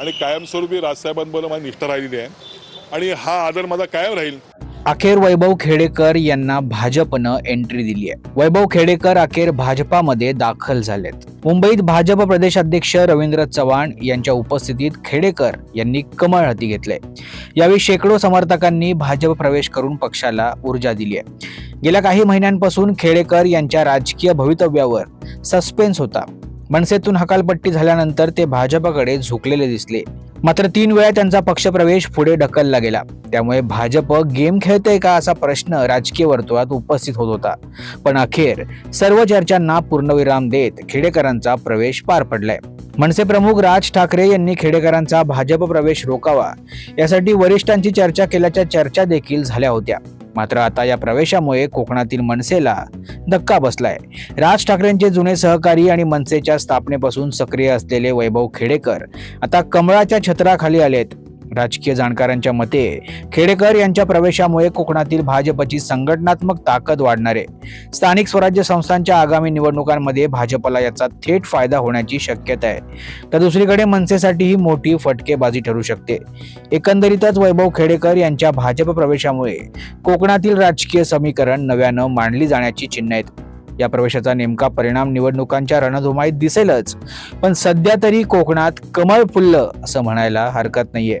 आणि कायमस्वरूपी राजसाहेबांबरोबर माझी निष्ठा राहिलेली आहे. आणि हा आदर माझा कायम राहील. अखेर वैभव खेडेकर यांना भाजपनं एंट्री दिली आहे वैभव खेडेकर अखेर भाजपामध्ये दाखल झालेत. मुंबईत भाजप प्रदेशाध्यक्ष रवींद्र चव्हाण यांच्या उपस्थितीत खेडेकर यांनी कमळ हाती घेतले यावेळी शेकडो समर्थकांनी भाजप प्रवेश करून पक्षाला ऊर्जा दिली आहे गेल्या काही महिन्यांपासून खेडेकर यांच्या राजकीय भवितव्यावर सस्पेन्स होता. मनसेतून हकालपट्टी झाल्यानंतर ते भाजपकडे झुकलेले दिसले. मात्र तीन वेळा त्यांचा पक्षप्रवेश पुढे ढकलला गेला. त्यामुळे भाजप गेम खेळते का असा प्रश्न राजकीय वर्तुळात उपस्थित होत होता. पण अखेर सर्व चर्चांना पूर्णविराम देत खेडेकरांचा प्रवेश पार पडलाय. मनसे प्रमुख राज ठाकरे यांनी खेडेकरांचा भाजप प्रवेश रोकावा यासाठी वरिष्ठांची चर्चा केल्याच्या चर्चा देखील झाल्या होत्या. मात्र आता या प्रवेशामुळे कोकणातील मनसेला धक्का बसलाय. राज ठाकरेंचे जुने सहकारी आणि मनसेच्या स्थापनेपासून सक्रिय असलेले वैभव खेडेकर आता कमळाच्या छत्राखाली आलेत. राजकीय जाणकारांच्या मते खेडेकर यांच्या प्रवेशामुळे कोकणातील भाजपची संघटनात्मक ताकद वाढणार. आहे स्थानिक स्वराज्य संस्थांच्या आगामी निवडणुकांमध्ये भाजपला याचा थेट फायदा होण्याची शक्यता आहे. तर दुसरीकडे मनसेसाठी ही मोठी फटकेबाजी ठरू शकते. एकंदरीतच वैभव खेडेकर यांच्या भाजप प्रवेशामुळे कोकणातील राजकीय समीकरण नव्यानं मांडली जाण्याची चिन्ह आहेत. या प्रवेशाचा नेमका परिणाम निवडणुकांच्या रणधुमाईत दिसेलच. पण सध्या तरी कोकणात कमळ फुललं असं म्हणायला हरकत नाहीये.